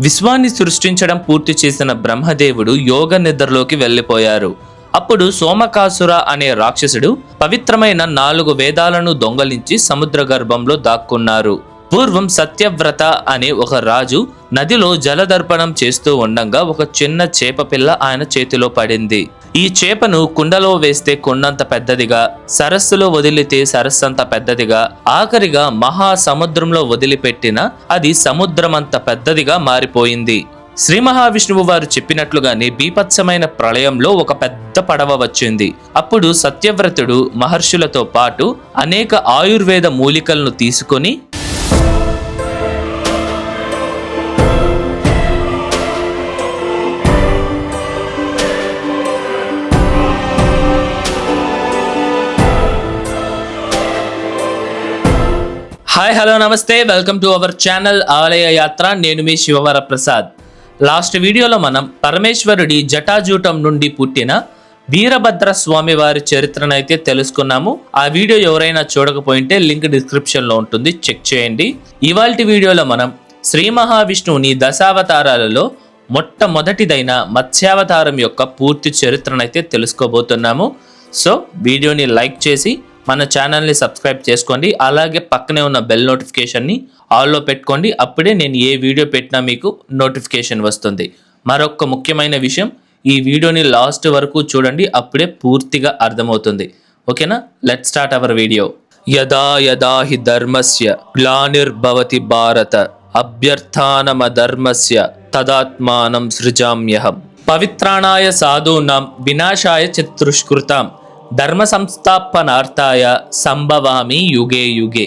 విశ్వాన్ని సృష్టించడం పూర్తి చేసిన బ్రహ్మదేవుడు యోగ నిద్రలోకి వెళ్ళిపోయారు. అప్పుడు సోమకాసుర అనే రాక్షసుడు పవిత్రమైన నాలుగు వేదాలను దొంగలించి సముద్ర గర్భంలో దాక్కున్నారు. పూర్వం సత్యవ్రత అనే ఒక రాజు నదిలో జలదర్పణం చేస్తూ ఉండగా ఒక చిన్న చేప పిల్ల ఆయన చేతిలో పడింది. ఈ చేపను కుండలో వేస్తే కుండంత పెద్దదిగా సరస్సులో వదిలితే సరస్సు అంత పెద్దదిగా ఆఖరిగా మహా సముద్రంలో వదిలిపెట్టిన అది సముద్రమంత పెద్దదిగా మారిపోయింది. శ్రీ మహావిష్ణువు వారు చెప్పినట్లుగానే బీపత్సమైన ప్రళయంలో ఒక పెద్ద పడవ వచ్చింది. అప్పుడు సత్యవ్రతుడు మహర్షులతో పాటు అనేక ఆయుర్వేద మూలికలను తీసుకొని hi hello namaste welcome to our channel Alaya Yatra నేను మీ శివవర ప్రసాద్ లాస్ట్ వీడియోలో మనం పరమేశ్వరుడి జటాజూటం నుండి పుట్టిన వీరభద్ర స్వామి వారి చరిత్రను అయితే తెలుసుకున్నాము. ఆ వీడియో ఎవరైనా చూడకపోయింటే లింక్ డిస్క్రిప్షన్లో ఉంటుంది. చెక్ చేయండి. ఇవాల్టి వీడియోలో మనం శ్రీ మహావిష్ణువుని దశావతారాలలో మొట్టమొదటిదైన మత్స్యావతారం యొక్క పూర్తి చరిత్రను అయితే తెలుసుకోబోతున్నాము. సో వీడియోని లైక్ చేసి మన ఛానల్ని సబ్స్క్రైబ్ చేసుకోండి. అలాగే పక్కనే ఉన్న బెల్ నోటిఫికేషన్ని ఆల్లో పెట్టుకోండి. అప్పుడే నేను ఏ వీడియో పెట్టినా మీకు నోటిఫికేషన్ వస్తుంది. మరొక ముఖ్యమైన విషయం ఈ వీడియోని లాస్ట్ వరకు చూడండి. అప్పుడే పూర్తిగా అర్థమవుతుంది. ఓకేనా? లెట్ స్టార్ట్ అవర్ వీడియో యదా యదా హి ధర్మస్య గ్లానిర్భవతి భారత అభ్యర్థానమధర్మస్య తదాత్మానం సృజామ్యహం. పవిత్రాణాయ సాధూనాం వినాశాయ చతుష్కృతాం. ధర్మ సంస్థాపనార్థాయ సంభవామి యుగే యుగే.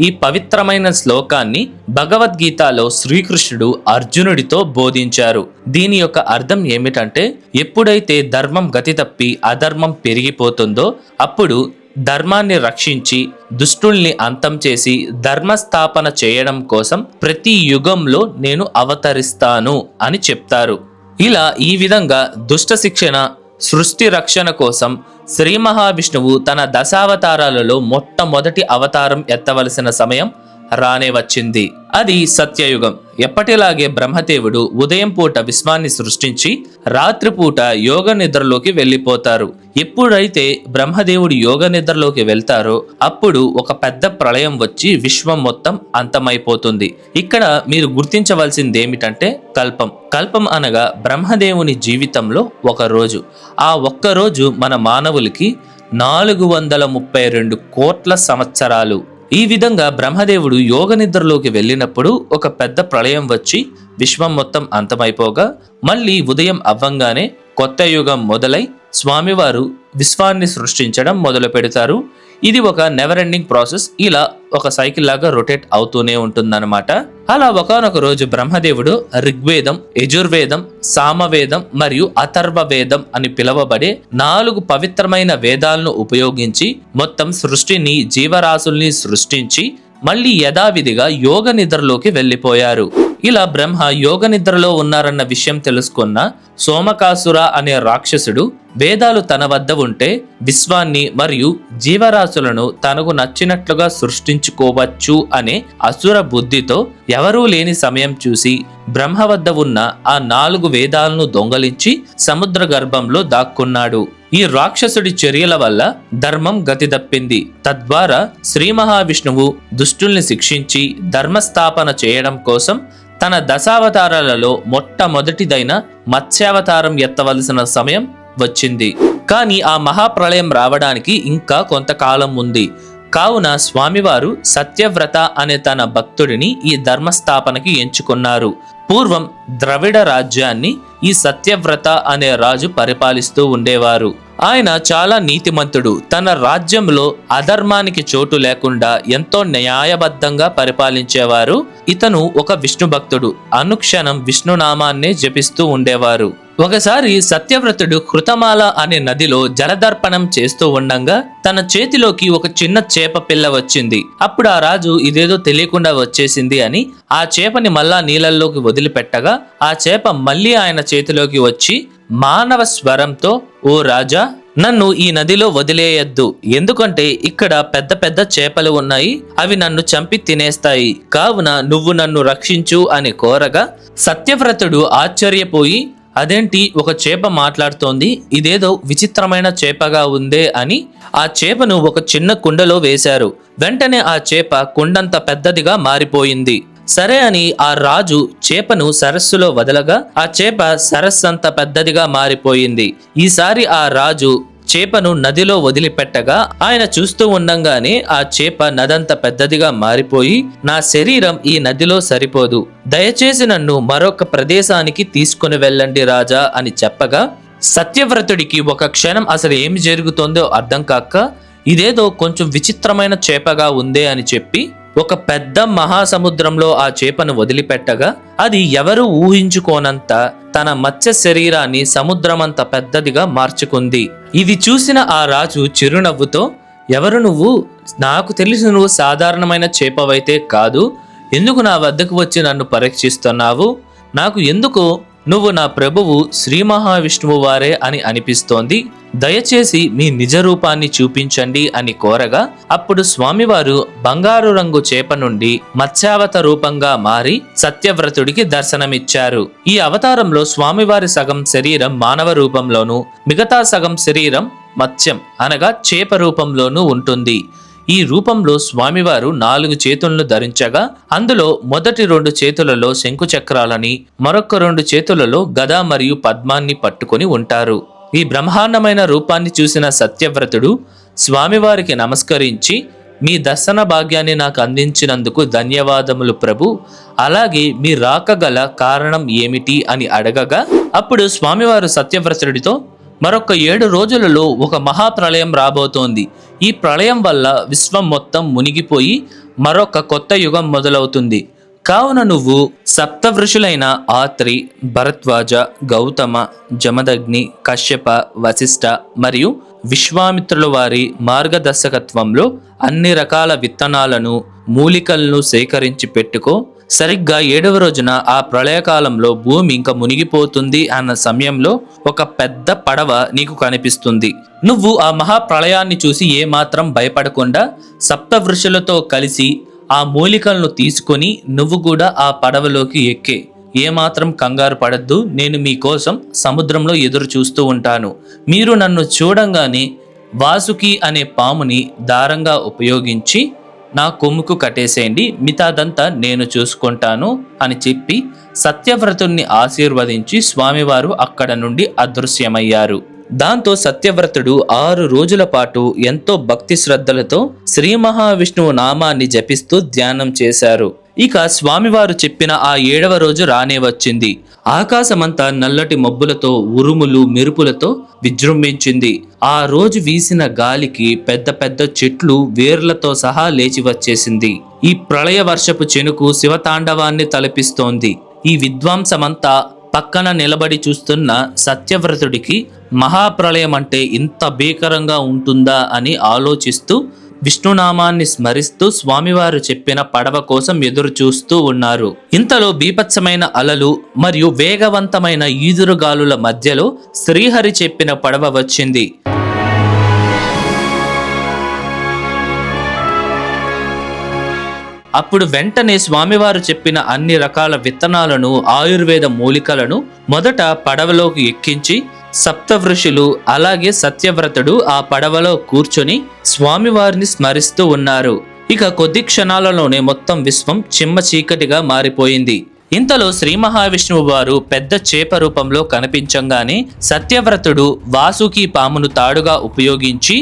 ఈ పవిత్రమైన శ్లోకాన్ని భగవద్గీతలో శ్రీకృష్ణుడు అర్జునుడితో బోధించారు. దీని యొక్క అర్థం ఏమిటంటే ఎప్పుడైతే ధర్మం గతి తప్పి అధర్మం పెరిగిపోతుందో అప్పుడు ధర్మాన్ని రక్షించి దుష్టుల్ని అంతం చేసి ధర్మస్థాపన చేయడం కోసం ప్రతి యుగంలో నేను అవతరిస్తాను అని చెప్తారు. ఇలా ఈ విధంగా దుష్ట శిక్షణ సృష్టి రక్షణ కోసం శ్రీ మహావిష్ణువు తన దశావతారాలలో మొట్టమొదటి అవతారం ఎత్తవలసిన సమయం రానే వచ్చింది. అది సత్యయుగం. ఎప్పటిలాగే బ్రహ్మదేవుడు ఉదయం పూట విశ్వాన్ని సృష్టించి రాత్రిపూట యోగ నిద్రలోకి వెళ్ళిపోతారు. ఎప్పుడైతే బ్రహ్మదేవుడు యోగ నిద్రలోకి వెళ్తారో అప్పుడు ఒక పెద్ద ప్రళయం వచ్చి విశ్వం మొత్తం అంతమైపోతుంది. ఇక్కడ మీరు గుర్తించవలసింది ఏమిటంటే కల్పం. కల్పం అనగా బ్రహ్మదేవుని జీవితంలో ఒక రోజు. ఆ ఒక్క రోజు మన మానవులకి నాలుగు వందల ముప్పై రెండు కోట్ల సంవత్సరాలు. ఈ విధంగా బ్రహ్మదేవుడు యోగ నిద్రలోకి వెళ్ళినప్పుడు ఒక పెద్ద ప్రళయం వచ్చి విశ్వం మొత్తం అంతమైపోగా మళ్ళీ ఉదయం అవ్వంగానే కొత్త యుగం మొదలై స్వామివారు విశ్వాన్ని సృష్టించడం మొదలు పెడతారు. ఇది ఒక నెవర్ ఎండింగ్ ప్రాసెస్ ఇలా ఒక సైకిల్ లాగా రొటేట్ అవుతూనే ఉంటుందన్నమాట. అలా ఒకనొక రోజు బ్రహ్మదేవుడు ఋగ్వేదం యజుర్వేదం సామవేదం మరియు అథర్వ వేదం అని పిలువబడే నాలుగు పవిత్రమైన వేదాలను ఉపయోగించి మొత్తం సృష్టిని జీవరాశుల్ని సృష్టించి మళ్ళీ యథావిధిగా యోగ నిద్రలోకి వెళ్ళిపోయారు. ఇలా బ్రహ్మ యోగ నిద్రలో ఉన్నారన్న విషయం తెలుసుకున్న సోమకాసుర అనే రాక్షసుడు వేదాలు తన వద్ద ఉంటే విశ్వాన్ని మరియు జీవరాశులను తనకు నచ్చినట్లుగా సృష్టించుకోవచ్చు అనే అసుర బుద్ధితో ఎవరూ లేని సమయం చూసి బ్రహ్మ వద్ద ఉన్న ఆ నాలుగు వేదాలను దొంగలించి సముద్ర గర్భంలో దాక్కున్నాడు. ఈ రాక్షసుడి చర్యల వల్ల ధర్మం గతి తప్పింది. తద్వారా శ్రీ మహావిష్ణువు దుష్టుల్ని శిక్షించి ధర్మస్థాపన చేయడం కోసం తన దశావతారాలలో మొట్టమొదటిదైన మత్స్యావతారం ఎత్తవలసిన సమయం వచ్చింది. కానీ ఆ మహాప్రళయం రావడానికి ఇంకా కొంతకాలం ఉంది. కావున స్వామివారు సత్యవ్రత అనే తన భక్తుడిని ఈ ధర్మస్థాపనకి ఎంచుకున్నారు. పూర్వం ద్రవిడ రాజ్యాన్ని ఈ సత్యవ్రత అనే రాజు పరిపాలిస్తూ ఉండేవారు. ఆయన చాలా నీతిమంతుడు. తన రాజ్యంలో అధర్మానికి చోటు లేకుండా ఎంతో న్యాయబద్ధంగా పరిపాలించేవారు. ఇతను ఒక విష్ణు భక్తుడు అనుక్షణం విష్ణునామాన్నే జపిస్తూ ఉండేవారు. ఒకసారి సత్యవ్రతుడు కృతమాల అనే నదిలో జలదర్పణం చేస్తూ ఉండంగా తన చేతిలోకి ఒక చిన్న చేప పిల్ల వచ్చింది. అప్పుడు ఆ రాజు ఇదేదో తెలియకుండా వచ్చేసింది అని ఆ చేపని మళ్ళా నీళ్ళల్లోకి వదిలిపెట్టగా ఆ చేప మళ్ళీ ఆయన చేతిలోకి వచ్చి మానవ స్వరంతో ఓ రాజా నన్ను ఈ నదిలో వదిలేయద్దు. ఎందుకంటే ఇక్కడ పెద్ద పెద్ద చేపలు ఉన్నాయి. అవి నన్ను చంపి తినేస్తాయి. కావున నువ్వు నన్ను రక్షించు అని కోరగా సత్యవ్రతుడు ఆశ్చర్యపోయి అదేంటి? ఒక చేప మాట్లాడుతోంది ఇదేదో విచిత్రమైన చేపగా ఉందే అని. ఆ చేపను ఒక చిన్న కుండలో వేశారు. వెంటనే ఆ చేప కుండంత పెద్దదిగా మారిపోయింది. సరే అని ఆ రాజు చేపను సరస్సులో వదలగా ఆ చేప సరస్సు అంత పెద్దదిగా మారిపోయింది. ఈసారి ఆ రాజు చేపను నదిలో వదిలిపెట్టగా ఆయన చూస్తూ ఉండంగానే ఆ చేప నదంత పెద్దదిగా మారిపోయి నా శరీరం ఈ నదిలో సరిపోదు. దయచేసి నన్ను మరొక ప్రదేశానికి తీసుకుని వెళ్ళండి రాజా అని చెప్పగా సత్యవ్రతుడికి ఒక క్షణం అసలు ఏమి జరుగుతోందో అర్థం కాక ఇదేదో కొంచెం విచిత్రమైన చేపగా ఉందే అని చెప్పి ఒక పెద్ద మహాసముద్రంలో ఆ చేపను వదిలిపెట్టగా అది ఎవరు ఊహించుకోనంత తన మత్స్య శరీరాన్ని సముద్రమంత పెద్దదిగా మార్చుకుంది. ఇది చూసిన ఆ రాజు చిరునవ్వుతో ఎవరు నువ్వు? నాకు తెలిసి నువ్వు సాధారణమైన చేపవైతే కాదు. ఎందుకు నా వద్దకు వచ్చి నన్ను పరీక్షిస్తున్నావు? నాకు ఎందుకు నువ్వు నా ప్రభువు శ్రీ మహావిష్ణువు వారే అని అనిపిస్తోంది. దయచేసి మీ నిజ రూపాన్ని చూపించండి అని కోరగా అప్పుడు స్వామివారు బంగారు రంగు చేప నుండి మత్స్యావత రూపంగా మారి సత్యవ్రతుడికి దర్శనమిచ్చారు. ఈ అవతారంలో స్వామివారి సగం శరీరం మానవ రూపంలోను మిగతా సగం శరీరం మత్స్యం అనగా చేప రూపంలోనూ ఉంటుంది. ఈ రూపంలో స్వామివారు నాలుగు చేతులను ధరించగా అందులో మొదటి రెండు చేతులలో శంకు చక్రాలని మరొక రెండు చేతులలో గద మరియు పద్మాన్ని పట్టుకొని ఉంటారు. ఈ బ్రహ్మాండమైన రూపాన్ని చూసిన సత్యవ్రతుడు స్వామివారికి నమస్కరించి మీ దర్శన భాగ్యాన్ని నాకు అందించినందుకు ధన్యవాదములు ప్రభు. అలాగే మీ రాకగల కారణం ఏమిటి? అని అడగగా అప్పుడు స్వామివారు సత్యవ్రతుడితో మరొక ఏడు రోజులలో ఒక మహాప్రళయం రాబోతోంది. ఈ ప్రళయం వల్ల విశ్వం మొత్తం మునిగిపోయి మరొక కొత్త యుగం మొదలవుతుంది. కావున నువ్వు సప్తవృషులైన ఆత్రి భరద్వాజ గౌతమ జమదగ్ని కశ్యప వశిష్ఠ మరియు విశ్వామిత్రుల వారి మార్గదర్శకత్వంలో అన్ని రకాల విత్తనాలను మూలికలను సేకరించి పెట్టుకో. సరిగ్గా ఏడవ రోజున ఆ ప్రళయకాలంలో భూమి ఇంకా మునిగిపోతుంది అన్న సమయంలో ఒక పెద్ద పడవ నీకు కనిపిస్తుంది. నువ్వు ఆ మహాప్రళయాన్ని చూసి ఏమాత్రం భయపడకుండా సప్తవృషులతో కలిసి ఆ మూలికలను తీసుకొని నువ్వు కూడా ఆ పడవలోకి ఎక్కే. ఏమాత్రం కంగారు పడద్దు నేను మీకోసం సముద్రంలో ఎదురు చూస్తూ ఉంటాను. మీరు నన్ను చూడంగానే వాసుకి అనే పాముని దారంగా ఉపయోగించి నా కొమ్ముకు కట్టేసేయండి మిగతాదంతా నేను చూసుకుంటాను అని చెప్పి సత్యవ్రతుణ్ణి ఆశీర్వదించి స్వామివారు అక్కడ నుండి అదృశ్యమయ్యారు. దాంతో సత్యవ్రతుడు ఆరు రోజుల పాటు ఎంతో భక్తి శ్రద్ధలతో శ్రీ మహావిష్ణువు నామాన్ని జపిస్తూ ధ్యానం చేశారు. ఇక స్వామివారు చెప్పిన ఆ ఏడవ రోజు రానే వచ్చింది. ఆకాశమంతా నల్లటి మబ్బులతో ఉరుములు మెరుపులతో విజృంభించింది. ఆ రోజు వీసిన గాలికి పెద్ద పెద్ద చెట్లు వేర్లతో సహా లేచి వచ్చేసింది. ఈ ప్రళయ వర్షపు చెనుకు శివతాండవాన్ని తలపిస్తోంది. ఈ విద్వాంసమంతా పక్కన నిలబడి చూస్తున్న సత్యవ్రతుడికి మహాప్రళయం అంటే ఇంత భీకరంగా ఉంటుందా అని ఆలోచిస్తూ విష్ణునామాన్ని స్మరిస్తూ స్వామివారు చెప్పిన పడవ కోసం ఎదురు చూస్తూ ఉన్నారు. ఇంతలో బీభత్సమైన అలలు మరియు వేగవంతమైన ఈదురుగాలుల మధ్యలో శ్రీహరి చెప్పిన పడవ వచ్చింది. అప్పుడు వెంటనే స్వామివారు చెప్పిన అన్ని రకాల విత్తనాలను ఆయుర్వేద మూలికలను మొదట పడవలోకి ఎక్కించి సప్తవృషులు అలాగే సత్యవ్రతుడు ఆ పడవలో కూర్చొని స్వామివారిని స్మరిస్తూ ఉన్నారు. ఇక కొద్ది క్షణాలలోనే మొత్తం విశ్వం చిమ్మ చీకటిగా మారిపోయింది. ఇంతలో శ్రీ మహావిష్ణువు వారు పెద్ద చేప రూపంలో కనిపించంగానే సత్యవ్రతుడు వాసుకి పామును తాడుగా ఉపయోగించి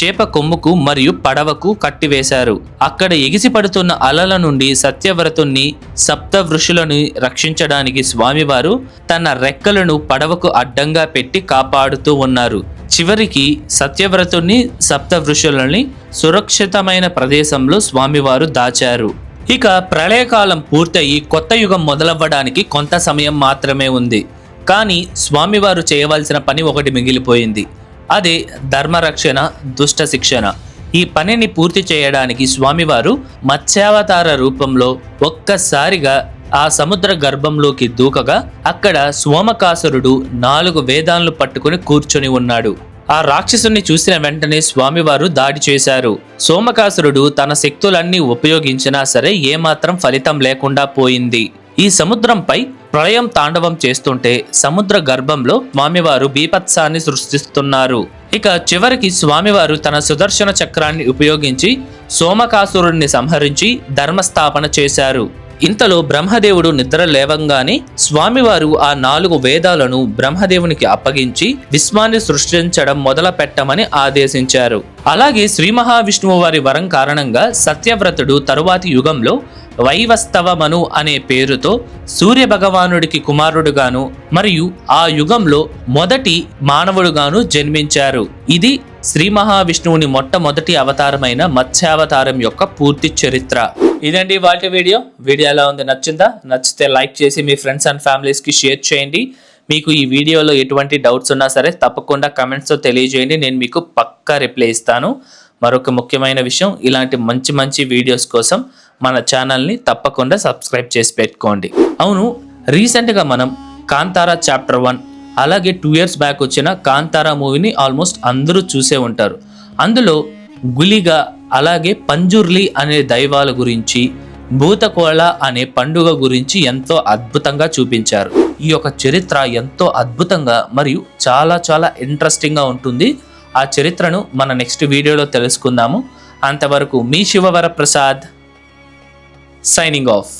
చేప కొమ్ముకు మరియు పడవకు కట్టివేశారు. అక్కడ ఎగిసిపడుతున్న అలల నుండి సత్యవ్రతుణ్ణి సప్త వృషులను రక్షించడానికి స్వామివారు తన రెక్కలను పడవకు అడ్డంగా పెట్టి కాపాడుతూ ఉన్నారు. చివరికి సత్యవ్రతుణ్ణి సప్త వృషులని సురక్షితమైన ప్రదేశంలో స్వామివారు దాచారు. ఇక ప్రళయకాలం పూర్తయి కొత్త యుగం మొదలవ్వడానికి కొంత సమయం మాత్రమే ఉంది. కానీ స్వామివారు చేయవలసిన పని ఒకటి మిగిలిపోయింది. అది ధర్మరక్షణ దుష్ట శిక్షణ. ఈ పనిని పూర్తి చేయడానికి స్వామివారు మత్స్యావతార రూపంలో ఒక్కసారిగా ఆ సముద్ర గర్భంలోకి దూకగా అక్కడ సోమకాసురుడు నాలుగు వేదాలను పట్టుకుని కూర్చొని ఉన్నాడు. ఆ రాక్షసుని చూసిన వెంటనే స్వామివారు దాడి చేశారు. సోమకాసురుడు తన శక్తులన్నీ ఉపయోగించినా సరే ఏమాత్రం ఫలితం లేకుండా పోయింది. ఈ సముద్రంపై ప్రళయం తాండవం చేస్తుంటే సముద్ర గర్భంలో స్వామివారు బీభత్సాన్ని సృష్టిస్తున్నారు. ఇక చివరికి స్వామివారు తన సుదర్శన చక్రాన్ని ఉపయోగించి సోమకాసురుడిని సంహరించి ధర్మస్థాపన చేశారు. ఇంతలో బ్రహ్మదేవుడు నిద్ర లేవంగానే స్వామివారు ఆ నాలుగు వేదాలను బ్రహ్మదేవునికి అప్పగించి విశ్వాన్ని సృష్టించడం మొదలు పెట్టమని ఆదేశించారు. అలాగే శ్రీ మహావిష్ణువు వారి వరం కారణంగా సత్యవ్రతుడు తరువాతి యుగంలో వైవస్తవమను అనే పేరుతో సూర్య భగవానుడికి కుమారుడుగాను మరియు ఆ యుగంలో మొదటి మానవుడుగాను జన్మించారు. ఇది శ్రీ మహావిష్ణువుని మొట్టమొదటి అవతారమైన మత్స్యావతారం యొక్క పూర్తి చరిత్ర. ఇదండి వాటి వీడియో. వీడియో ఎలా ఉంది? నచ్చిందా? నచ్చితే లైక్ చేసి మీ ఫ్రెండ్స్ అండ్ ఫ్యామిలీస్కి షేర్ చేయండి. మీకు ఈ వీడియోలో ఎటువంటి డౌట్స్ ఉన్నా సరే తప్పకుండా కమెంట్స్తో తెలియజేయండి. నేను మీకు పక్కా రిప్లై ఇస్తాను. మరొక ముఖ్యమైన విషయం ఇలాంటి మంచి మంచి వీడియోస్ కోసం మన ఛానల్ని తప్పకుండా సబ్స్క్రైబ్ చేసి పెట్టుకోండి. అవును రీసెంట్గా మనం కాంతారా చాప్టర్ వన్ అలాగే టూ ఇయర్స్ బ్యాక్ వచ్చిన కాంతారా మూవీని ఆల్మోస్ట్ అందరూ చూసే ఉంటారు. అందులో గులిగా అలాగే పంజుర్లి అనే దైవాల గురించి భూతకోళ అనే పండుగ గురించి ఎంతో అద్భుతంగా చూపించారు. ఈ యొక్క చరిత్ర ఎంతో అద్భుతంగా మరియు చాలా చాలా ఇంట్రెస్టింగ్గా ఉంటుంది. ఆ చరిత్రను మన నెక్స్ట్ వీడియోలో తెలుసుకుందాము. అంతవరకు మీ శివవర ప్రసాద్ సైనింగ్ ఆఫ్